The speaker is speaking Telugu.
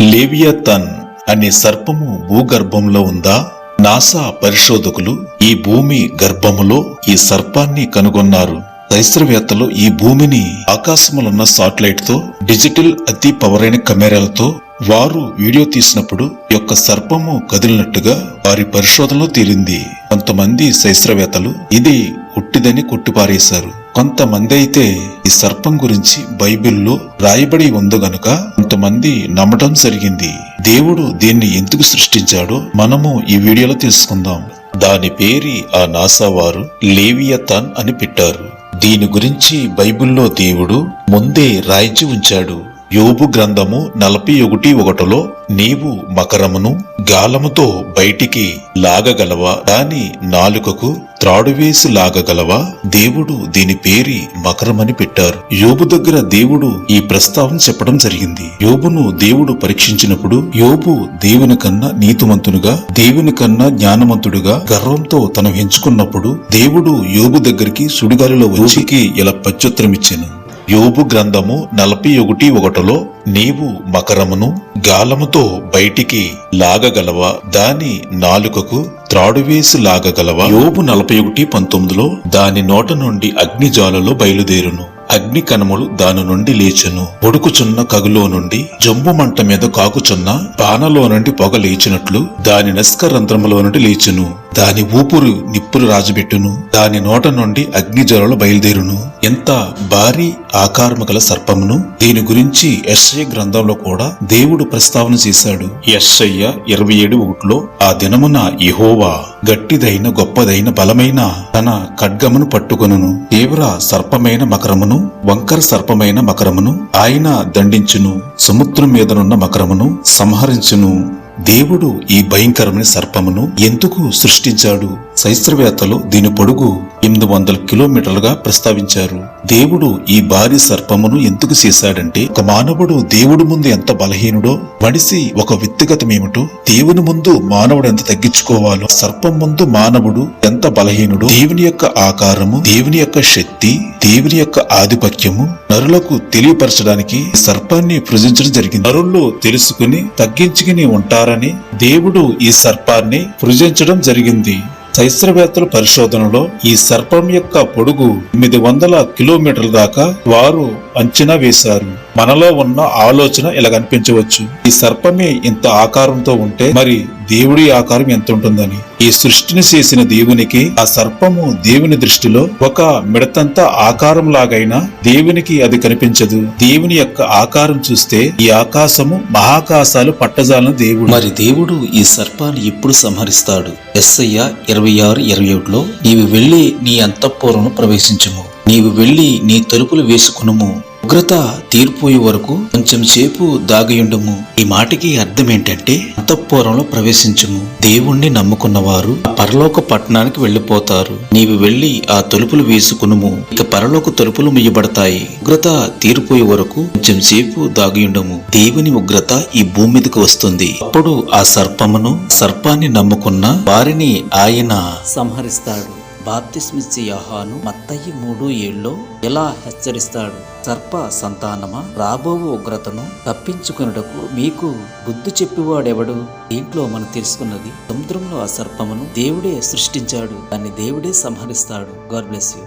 లేవియతన్ అనే సర్పము భూగర్భంలో ఉందా? నాసా పరిశోధకులు ఈ భూమి గర్భములో ఈ సర్పాన్ని కనుగొన్నారు. శాస్త్రవేత్తలు ఈ భూమిని ఆకాశములున్న సాటిలైట్తో డిజిటల్ అతి పవర్ అయిన కెమెరాలతో వారు వీడియో తీసినప్పుడు యొక్క సర్పము కదిలినట్టుగా వారి పరిశోధనలో తేలింది. కొంతమంది శాస్త్రవేత్తలు ఇది ఉట్టిదని కొట్టిపారేశారు. కొంతమంది అయితే ఈ సర్పం గురించి బైబిల్లో రాయబడి ఉంది గనుక కొంతమంది నమ్మటం జరిగింది. దేవుడు దీన్ని ఎందుకు సృష్టించాడో మనము ఈ వీడియోలో తెలుసుకుందాం. దాని పేరి ఆ నాసా వారు లేవియతాన్ అని పెట్టారు. దీని గురించి బైబిల్లో దేవుడు ముందే రాయించి ఉంచాడు. యోబు గ్రంథము నలభై ఒకటి ఒకటిలో నీవు మకరమును గాలముతో బయటికి లాగగలవా? దాని నాలుకకు త్రాడు వేసి లాగగలవా? దేవుడు దీని పేరి మకరమని పెట్టారు. యోబు దగ్గర దేవుడు ఈ ప్రస్తావన చెప్పడం జరిగింది. యోబును దేవుడు పరీక్షించినప్పుడు యోబు దేవుని కన్నా నీతిమంతునుగా దేవుని కన్నా జ్ఞానవంతుడుగా గర్వంతో తను ఎంచుకున్నప్పుడు దేవుడు యోబు దగ్గరికి సుడిగాలిలో వచ్చికి ఇలా ప్రత్యుత్తరమిచ్చాను యోబు గ్రంథము నలభై ఒకటి ఒకటిలో నీవు మకరమును గాలముతో బయటికి లాగగలవా? దాని నాలుకకు త్రాడువేసి లాగగలవా? యోబు నలభై ఒకటి పంతొమ్మిదిలో దాని నోట నుండి అగ్నిజాలలో బయలుదేరును. అగ్ని కణములు దాని నుండి లేచును. పొడుకుచున్న కగులో నుండి జంబు మంట మీద కాకుచున్న పానలో నుండి పొగ లేచినట్లు దాని నస్కరంధ్రములో నుండి లేచును. దాని ఊపురు నిప్పులు రాజబెట్టును దాని నోట నుండి అగ్నిజ్వరలు బయలుదేరును. ఎంత భారీ ఆకారము గల సర్పమును దీని గురించి యశ్ఐ గ్రంథంలో కూడా దేవుడు ప్రస్తావన చేశాడు. యశ్ఐయ ఇరవై ఏడు ఒకటిలో ఆ దినమున యెహోవా గట్టిదైన గొప్పదైన బలమైన తన ఖడ్గమును పట్టుకొనును. తీవ్ర సర్పమైన మకరమును వంకర సర్పమైన మకరమును ఆయన దండించును. సముద్రం మీదనున్న మకరమును సంహరించును. దేవుడు ఈ భయంకరమైన సర్పమును ఎందుకు సృష్టించాడు? శాస్త్రవేత్తలు దీని పొడుగు ఎనిమిది వందల కిలోమీటర్లుగా ప్రస్తావించారు. దేవుడు ఈ భారీ సర్పమును ఎందుకు చేశాడంటే ఒక మానవుడు దేవుడి ముందు ఎంత బలహీనుడో మనిషి ఒక వ్యక్తిగతమేమిటో దేవుని ముందు మానవుడు ఎంత తగ్గించుకోవాలో సర్పం ముందు మానవుడు ఎంత బలహీనుడో దేవుని యొక్క ఆకారము దేవుని యొక్క శక్తి దేవుని యొక్క ఆధిపత్యము నరులకు తెలియపరచడానికి ఈ సర్పాన్ని సృజించడం జరిగింది. నరుల్లో తెలుసుకుని తగ్గించుకుని ఉంటారని దేవుడు ఈ సర్పాన్ని సృజించడం జరిగింది. శైస్త్రవేత్తల పరిశోధనలో ఈ సర్పం యొక్క పొడుగు ఎనిమిది వందల కిలోమీటర్ల దాకా వారు అంచనా వేశారు. మనలో ఉన్న ఆలోచన ఇలా కనిపించవచ్చు. ఈ సర్పమే ఇంత ఆకారంతో ఉంటే మరి దేవుడి ఆకారం ఎంత ఉంటుందని ఈ సృష్టిని చేసిన దేవునికి ఆ సర్పము దేవుని దృష్టిలో ఒక మిడతంత ఆకారం లాగైనా దేవునికి అది కనిపించదు. దేవుని యొక్క ఆకారం చూస్తే ఈ ఆకాశము మహాకాశాలు పట్టజాలను దేవుడు. మరి దేవుడు ఈ సర్పాన్ని ఎప్పుడు సంహరిస్తాడు? ఎస్ఐ ఇరవై ఆరు ఇరవై ఒకటిలో నీవు వెళ్ళి నీ అంతఃపురమును ప్రవేశించము. నీవు వెళ్ళి నీ తలుపులు వేసుకునుము. ఉగ్రత తీరిపోయే వరకు కొంచెం సేపు దాగియుండము. ఈ మాటకి అర్థం ఏంటంటే అంతఃపురంలో ప్రవేశించుము. దేవుణ్ణి నమ్ముకున్నవారు ఆ పరలోక పట్టణానికి వెళ్ళిపోతారు. నీవు వెళ్ళి ఆ తలుపులు వేసుకునుము. ఇక పరలోక తలుపులు ముయ్యబడతాయి. ఉగ్రత తీరిపోయే వరకు కొంచెం సేపు దాగియుండము. దేవుని ఉగ్రత ఈ భూమి మీదకి వస్తుంది. అప్పుడు ఆ సర్పమును సర్పాన్ని నమ్ముకున్న వారిని ఆయన సంహరిస్తాడు. బాప్తిస్మిచ్చి యహాను మత్తయి మూడు ఏళ్ళలో ఎలా హెచ్చరిస్తాడు? సర్ప సంతానమా? రాబో ఉగ్రతను తప్పించుకున్నటకు మీకు బుద్ధి చెప్పేవాడెవడు? దీంట్లో మనం తెలుసుకున్నది సముద్రంలో ఆ సర్పమును దేవుడే సృష్టించాడు దాన్ని దేవుడే సంహరిస్తాడు. God bless you.